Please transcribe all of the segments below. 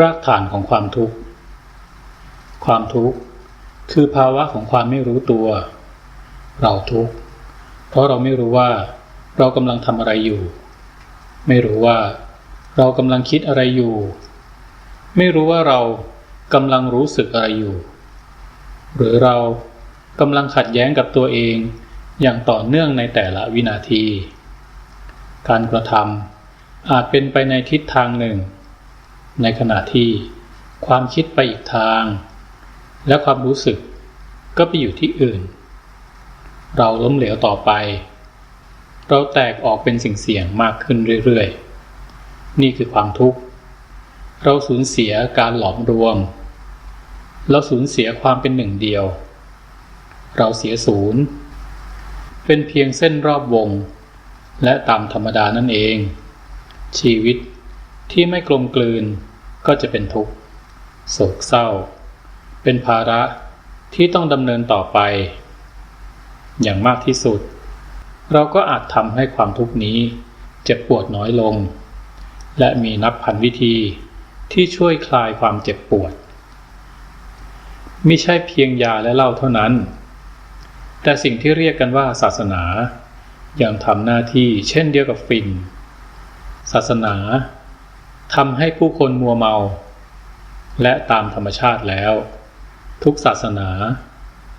รากฐานของความทุกข์ ความทุกข์คือภาวะของความไม่รู้ตัว เราทุกข์ เพราะเราไม่รู้ว่า เรากำลังทำอะไรอยู่ ไม่รู้ว่า เรากำลังคิดอะไรอยู่ ไม่รู้ว่าเรากำลังรู้สึกอะไรอยู่ หรือเรากำลังขัดแย้งกับตัวเองอย่างต่อเนื่องในแต่ละวินาที การกระทำอาจเป็นไปในทิศทางหนึ่ง ในขณะที่ความคิดไปอีกทาง และความรู้สึกก็ไปอยู่ที่อื่น เราล้มเหลวต่อไป เราแตกออกเป็นสิ่งเสี่ยงมากขึ้นเรื่อยๆ นี่คือความทุกข์ เราสูญเสียการหลอมรวม เราสูญเสียความเป็นหนึ่งเดียว เราเสียศูนย์ เป็นเพียงเส้นรอบวง และตามธรรมดานั่นเอง ชีวิตที่ไม่กลมกลืน ก็จะเป็นทุกข์โศกเศร้า เป็นภาระที่ต้องดำเนินต่อไป อย่างมากที่สุด เราก็อาจทำให้ความทุกข์นี้เจ็บปวดน้อยลง และมีนับพันวิธีที่ช่วยคลายความเจ็บปวดมิใช่เพียงยาและเหล้าเท่านั้น แต่สิ่งที่เรียกกันว่าศาสนายังทำหน้าที่เช่นเดียวกับฝิ่นศาสนา ทำให้ผู้คนมัวเมา และตามธรรมชาติแล้ว ทุกศาสนา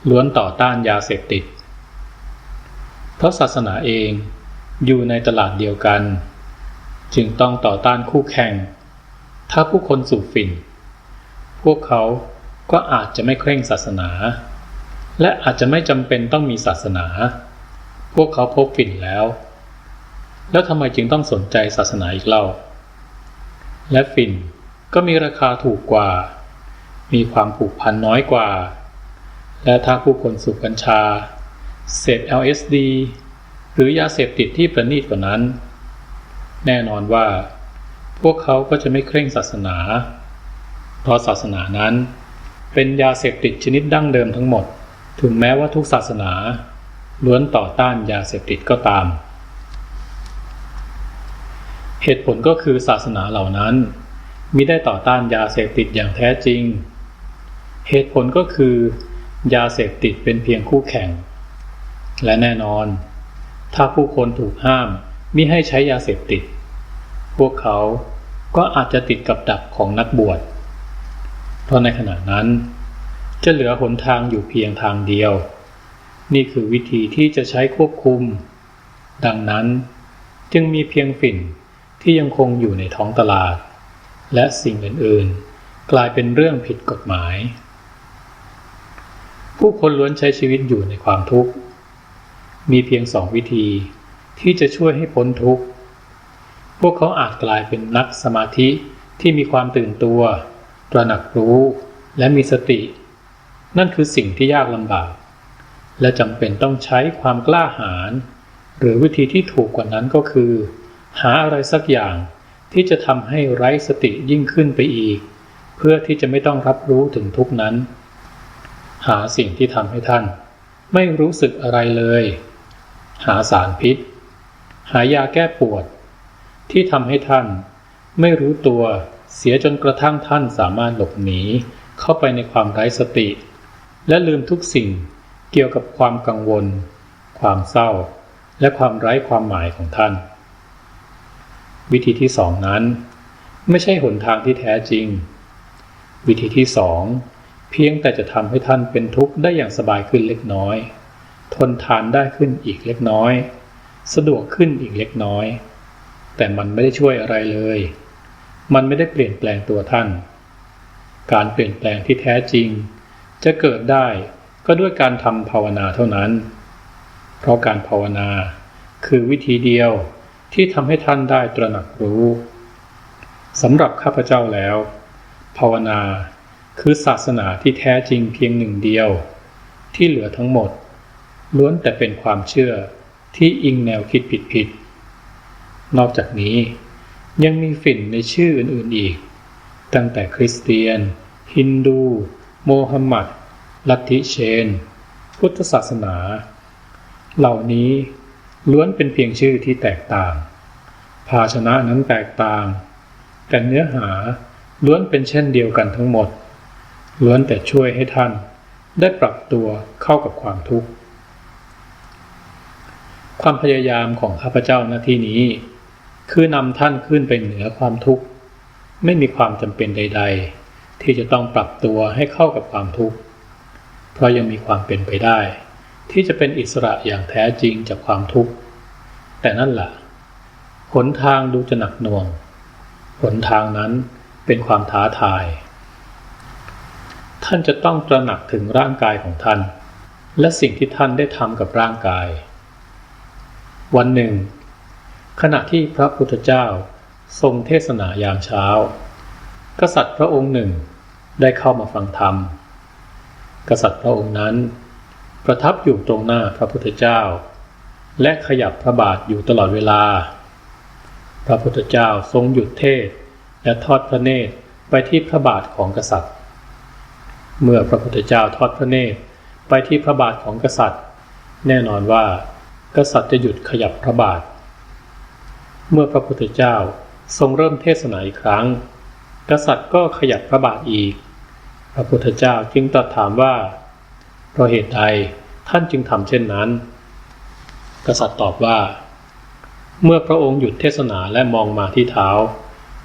ล้วนต่อต้านยาเสพติด เพราะศาสนาเองอยู่ในตลาดเดียวกัน จึงต้องต่อต้านคู่แข่ง ถ้าผู้คนสูบฝิ่น พวกเขาก็อาจจะไม่เคร่งศาสนา และอาจจะไม่จำเป็นต้องมีศาสนา พวกเขาพบฝิ่นแล้ว แล้วทำไมจึงต้องสนใจศาสนาอีกเล่า และฝิ่นก็มีราคาถูกกว่า มีความผูกพันน้อยกว่า และถ้าผู้คนสูบกัญชา เสพ LSD หรือยาเสพติดที่ประณีตกว่านั้น แน่นอนว่า พวกเขาก็จะไม่เคร่งศาสนา เพราะศาสนานั้น เป็นยาเสพติดชนิดดั้งเดิมทั้งหมด ถึงแม้ว่าทุกศาสนาล้วนต่อต้านยาเสพติดก็ตาม เหตุผลก็คือศาสนาเหล่านั้นมิได้ต่อต้านยาเสพติดอย่างแท้จริง เหตุผลก็คือ ยาเสพติดเป็นเพียงคู่แข่ง และแน่นอน ถ้าผู้คนถูกห้ามมิให้ใช้ยาเสพติด พวกเขาก็อาจจะติดกับดักของนักบวช เพราะในขณะนั้น จะเหลือหนทางอยู่เพียงทางเดียว นี่คือวิธีที่จะใช้ควบคุม ดังนั้นจึงมีเพียงฝิ่น ที่ยังคงอยู่ในท้องตลาด และสิ่งอื่นๆ กลายเป็นเรื่องผิดกฎหมาย ผู้คนล้วนใช้ชีวิตอยู่ในความทุกข์ มีเพียงสองวิธีที่จะช่วยให้พ้นทุกข์ พวกเขาอาจกลายเป็นนักสมาธิที่มีความตื่นตัว ตระหนักรู้ และมีสติ นั่นคือสิ่งที่ยากลำบาก และจำเป็นต้องใช้ความกล้าหาญหรือวิธีที่ถูกกว่านั้นก็คือ หาอะไรสักอย่างที่จะทำให้ไร้สติยิ่งขึ้นไปอีก เพื่อที่จะไม่ต้องรับรู้ถึงทุกนั้น หาสิ่งที่ทำให้ท่าน ไม่รู้สึกอะไรเลย หาสารพิษ หายาแก้ปวด ที่ทำให้ท่าน ไม่รู้ตัวเสียจนกระทั่งท่านสามารถหลบหนีเข้าไปในความไร้สติ และลืมทุกสิ่งเกี่ยวกับความกังวล ความเศร้า และความไร้ความหมายของท่าน วิธีที่สองนั้น ไม่ใช่หนทางที่แท้จริง วิธีที่สองเพียงแต่จะทำให้ท่านเป็นทุกข์ได้อย่างสบายขึ้นเล็กน้อย ทนทานได้ขึ้นอีกเล็กน้อย สะดวกขึ้นอีกเล็กน้อย แต่มันไม่ได้ช่วยอะไรเลย มันไม่ได้เปลี่ยนแปลงตัวท่าน การเปลี่ยนแปลงที่แท้จริง จะเกิดได้ก็ด้วยการทำภาวนาเท่านั้น เพราะการภาวนาคือวิธีเดียว ที่ทำให้ท่านได้ตระหนักรู้สำหรับข้าพเจ้าแล้ว ภาวนาคือศาสนาที่แท้จริงเพียงหนึ่งเดียว ที่เหลือทั้งหมด ล้วนแต่เป็นความเชื่อที่อิงแนวคิดผิดๆนอกจากนี้ยังมีฝิ่นในชื่ออื่นๆอีก ตั้งแต่คริสเตียน ฮินดู โมฮัมหมัด ลัทธิเชน พุทธศาสนา เหล่านี้ ล้วนเป็นเพียงชื่อที่แตกต่าง ภาชนะนั้นแตกต่าง แต่เนื้อหาล้วนเป็นเช่นเดียวกันทั้งหมด ล้วนแต่ช่วยให้ท่านได้ปรับตัวเข้ากับความทุกข์ ความพยายามของข้าพเจ้าหน้าที่นี้ คือนำท่านขึ้นไปเหนือความทุกข์ ไม่มีความจำเป็นใด ๆ ที่จะต้องปรับตัวให้เข้ากับความทุกข์ เพราะยังมีความเป็นไปได้ ที่จะเป็นอิสระอย่างแท้จริงจากความทุกข์ แต่นั่นแหละหนทางดูจะหนักหน่วง หนทางนั้นเป็นความท้าทาย ท่านจะต้องตระหนักถึงร่างกายของท่าน และสิ่งที่ท่านได้ทำกับร่างกาย วันหนึ่ง ขณะที่พระพุทธเจ้าทรงเทศนายามเช้า กษัตริย์พระองค์หนึ่งได้เข้ามาฟังธรรม กษัตริย์พระองค์นั้น ประทับอยู่ตรงหน้าพระพุทธเจ้า และขยับพระบาทอยู่ตลอดเวลา พระพุทธเจ้าทรงหยุดเทศและทอดพระเนตรไปที่พระบาทของกษัตริย์ เมื่อพระพุทธเจ้าทอดพระเนตรไปที่พระบาทของกษัตริย์ แน่นอนว่า กษัตริย์จะหยุดขยับพระบาท เมื่อพระพุทธเจ้าทรงเริ่มเทศนาอีกครั้ง กษัตริย์ก็ขยับพระบาทอีก พระพุทธเจ้าจึงตรัสถามว่า เพราะเหตุใดท่านจึงทำเช่นนั้น กษัตริย์ตอบว่า เมื่อพระองค์หยุดเทศนาและมองมาที่เท้า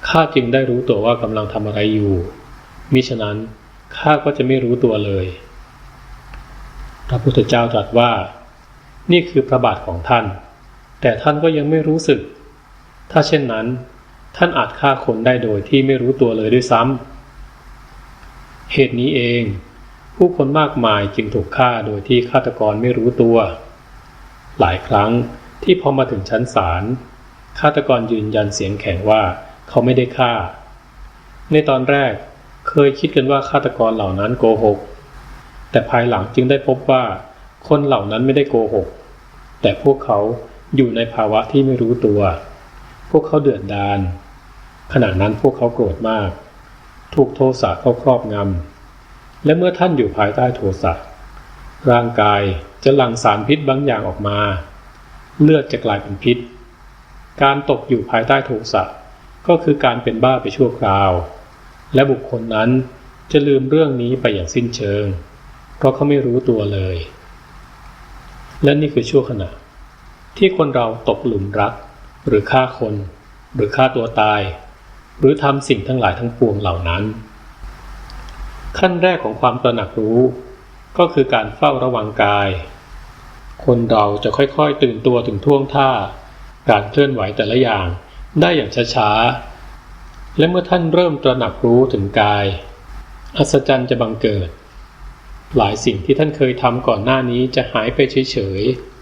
ข้าจึงได้รู้ตัวว่ากำลังทำอะไรอยู่ มิฉะนั้นข้าก็จะไม่รู้ตัวเลย พระพุทธเจ้าตรัสว่า นี่คือพระบาทของท่าน แต่ท่านก็ยังไม่รู้สึก ถ้าเช่นนั้น ท่านอาจฆ่าคนได้โดยที่ไม่รู้ตัวเลยด้วยซ้ำเหตุนี้เอง ผู้คนมากมายจึงถูกฆ่าโดยที่ฆาตกรไม่รู้ตัว หลายครั้งที่พอมาถึงชั้นศาลฆาตกรยืนยันเสียงแข็งว่าเขาไม่ได้ฆ่า ในตอนแรกเคยคิดกันว่าฆาตกรเหล่านั้นโกหก แต่ภายหลังจึงได้พบว่า คนเหล่านั้นไม่ได้โกหก แต่พวกเขาอยู่ในภาวะที่ไม่รู้ตัว พวกเขาเดือดดาลขณะนั้นพวกเขาโกรธมาก ถูกโทสะเข้าครอบงำ และเมื่อท่านอยู่ภายใต้โทสะร่างกายจะหลั่งสารพิษบางอย่างออกมา เลือดจะกลายเป็นพิษ การตกอยู่ภายใต้โทสะก็คือการเป็นบ้าไปชั่วคราว และบุคคลนั้นจะลืมเรื่องนี้ไปอย่างสิ้นเชิง เพราะเขาไม่รู้ตัวเลย และนี่คือชั่วขณะ ที่คนเราตกหลุมรัก หรือฆ่าคน หรือฆ่าตัวตาย หรือทำสิ่งทั้งหลายทั้งปวงเหล่านั้น ขั้นแรกของความตระหนักรู้ ก็คือการเฝ้าระวังกาย คนเราจะค่อยๆตื่นตัวถึงท่วงท่า การเคลื่อนไหวแต่ละอย่างได้อย่างช้าๆ และเมื่อท่านเริ่มตระหนักรู้ถึงกาย อัศจรรย์จะบังเกิด หลายสิ่งที่ท่านเคยทำก่อนหน้านี้จะหายไปเฉย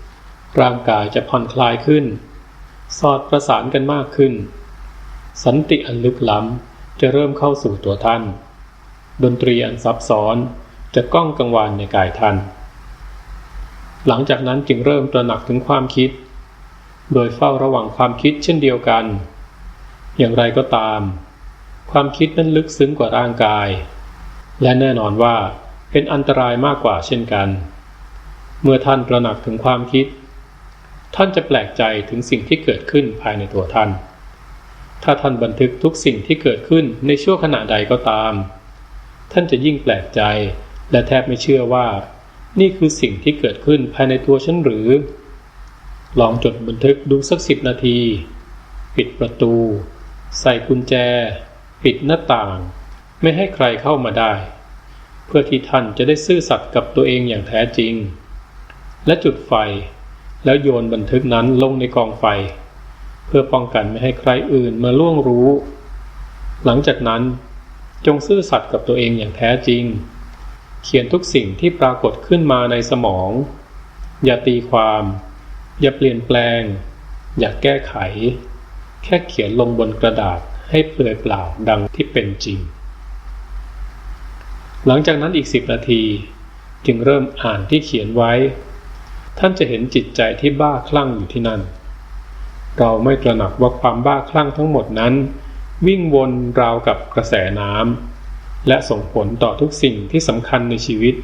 ๆ ร่างกายจะผ่อนคลายขึ้น สอดประสานกันมากขึ้น สันติอันลึกล้ำจะเริ่มเข้าสู่ตัวท่าน ดนตรีอันซับซ้อน จะก้องกังวานในกายท่าน หลังจากนั้นจึงเริ่มตระหนักถึงความคิด โดยเฝ้าระวังความคิดเช่นเดียวกัน อย่างไรก็ตาม ความคิดนั้นลึกซึ้งกว่าร่างกาย และแน่นอนว่าเป็นอันตรายมากกว่าเช่นกัน เมื่อท่านตระหนักถึงความคิด ท่านจะแปลกใจถึงสิ่งที่เกิดขึ้นภายในตัวท่าน ถ้าท่านบันทึกทุกสิ่งที่เกิดขึ้นในช่วงขณะใดก็ตาม ท่านจะยิ่งแปลกใจ และแทบไม่เชื่อว่า นี่คือสิ่งที่เกิดขึ้นภายในตัวฉันหรือ ลองจดบันทึกดูสักสิบนาที ปิดประตู ใส่กุญแจ ปิดหน้าต่าง ไม่ให้ใครเข้ามาได้ เพื่อที่ท่านจะได้ซื่อสัตย์กับตัวเองอย่างแท้จริง และจุดไฟ แล้วโยนบันทึกนั้นลงในกองไฟ เพื่อป้องกันไม่ให้ใครอื่นมาล่วงรู้ หลังจากนั้น จงซื่อสัตย์กับตัวเองอย่างแท้จริง เขียนทุกสิ่งที่ปรากฏขึ้นมาในสมอง อย่าตีความ อย่าเปลี่ยนแปลง อย่าแก้ไข แค่เขียนลงบนกระดาษให้เปลือยเปล่าดังที่เป็นจริง หลังจากนั้นอีกสิบนาที จึงเริ่มอ่านที่เขียนไว้ ท่านจะเห็นจิตใจที่บ้าคลั่งอยู่ที่นั่น เราไม่ตระหนักว่าความบ้าคลั่งทั้งหมดนั้น วิ่งวนราวกับกระแสน้ำและส่งผลต่อทุกสิ่งที่สำคัญในชีวิต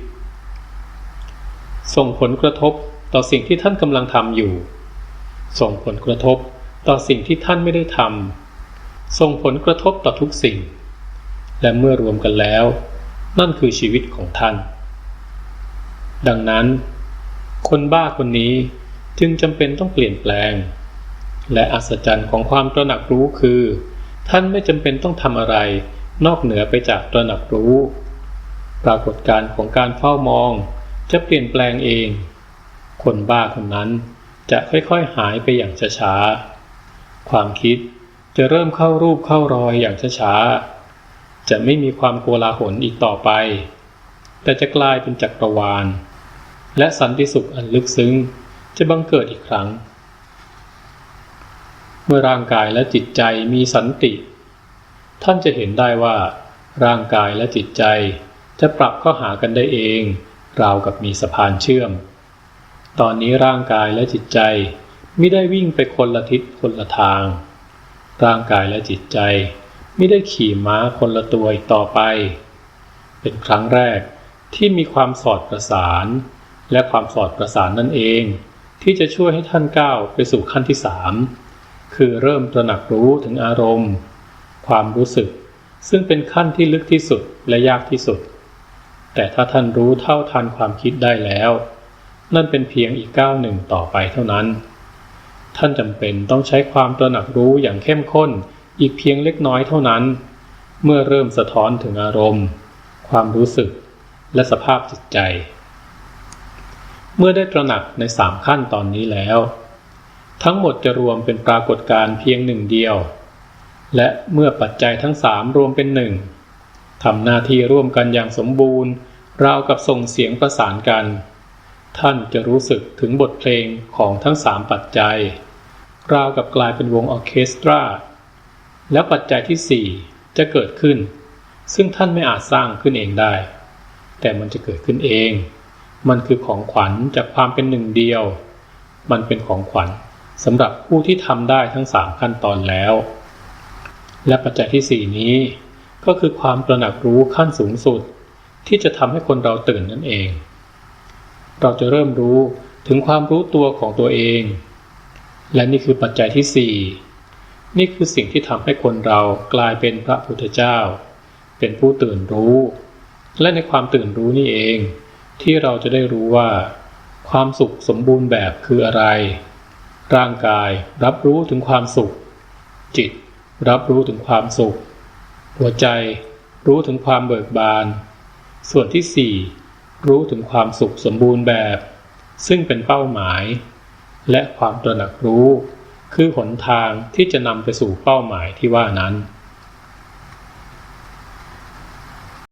ส่งผลกระทบต่อสิ่งที่ท่านกำลังทำอยู่ ส่งผลกระทบต่อสิ่งที่ท่านไม่ได้ทำส่งผลกระทบต่อทุกสิ่ง และเมื่อรวมกันแล้ว นั่นคือชีวิตของท่าน ดังนั้น คนบ้าคนนี้จึงจำเป็นต้องเปลี่ยนแปลง และอัศจรรย์ของความตระหนักรู้คือ ท่านไม่จำเป็นต้องทำอะไร นอกเหนือไปจากตระหนักรู้ ปรากฏการของการเฝ้ามอง จะเปลี่ยนแปลงเอง คนบ้าคนนั้นจะค่อยๆหายไปอย่างช้าๆความคิดจะเริ่มเข้ารูปเข้ารอยอย่างช้าๆจะไม่มีความโกลาหลอีกต่อไป แต่จะกลายเป็นจักรวาล และสันติสุขอันลึกซึ้งจะบังเกิดอีกครั้ง มื่อร่างกายและจิตใจมีสันติ ท่านจะเห็นได้ว่า ร่างกายและจิตใจจะปรับเข้าหากันได้เอง ราวกับมีสะพานเชื่อม ตอนนี้ร่างกายและจิตใจไม่ได้วิ่งไปคนละทิศคนละทาง ร่างกายและจิตใจไม่ได้ขี่ม้าคนละตัวอีกต่อไป เป็นครั้งแรกที่มีความสอดประสาน และความสอดประสานนั่นเอง ที่จะช่วยให้ท่านก้าวไปสู่ขั้นที่สาม คือเริ่มตระหนักรู้ถึงอารมณ์ ความรู้สึก ซึ่งเป็นขั้นที่ลึกที่สุดและยากที่สุด แต่ถ้าท่านรู้เท่าทันความคิดได้แล้ว นั่นเป็นเพียงอีกก้าวหนึ่งต่อไปเท่านั้น ท่านจำเป็นต้องใช้ความตระหนักรู้อย่างเข้มข้นอีกเพียงเล็กน้อยเท่านั้น เมื่อเริ่มสะท้อนถึงอารมณ์ ความรู้สึก และสภาพจิตใจ เมื่อได้ตระหนักในสามขั้นตอนนี้แล้ว ทั้งหมดจะรวมเป็นปรากฏการณ์เพียงหนึ่งเดียว และเมื่อปัจจัยทั้งสามรวมเป็นหนึ่งทำหน้าที่ร่วมกันอย่างสมบูรณ์ ราวกับส่งเสียงประสานกัน ท่านจะรู้สึกถึงบทเพลงของทั้งสามปัจจัย ราวกับกลายเป็นวงออเคสตรา แล้วปัจจัยที่สี่จะเกิดขึ้น ซึ่งท่านไม่อาจสร้างขึ้นเองได้ แต่มันจะเกิดขึ้นเอง มันคือของขวัญจากความเป็นหนึ่งเดียว มันเป็นของขวัญ สำหรับผู้ที่ทำได้ทั้งสามขั้นตอนแล้ว และปัจจัยที่สี่นี้ก็คือความตระหนักรู้ขั้นสูงสุด ที่จะทำให้คนเราตื่นนั่นเอง เราจะเริ่มรู้ถึงความรู้ตัวของตัวเอง และนี่คือปัจจัยที่สี่นี่คือสิ่งที่ทำให้คนเรากลายเป็นพระพุทธเจ้า เป็นผู้ตื่นรู้ และในความตื่นรู้นี่เอง ที่เราจะได้รู้ว่า ความสุขสมบูรณ์แบบคืออะไร ร่างกายรับรู้ถึงความสุข จิตรับรู้ถึงความสุข หัวใจรู้ถึงความเบิกบาน ส่วนที่สี่รู้ถึงความสุขสมบูรณ์แบบ ซึ่งเป็นเป้าหมาย และความตระหนักรู้ คือหนทางที่จะนำไปสู่เป้าหมายที่ว่านั้น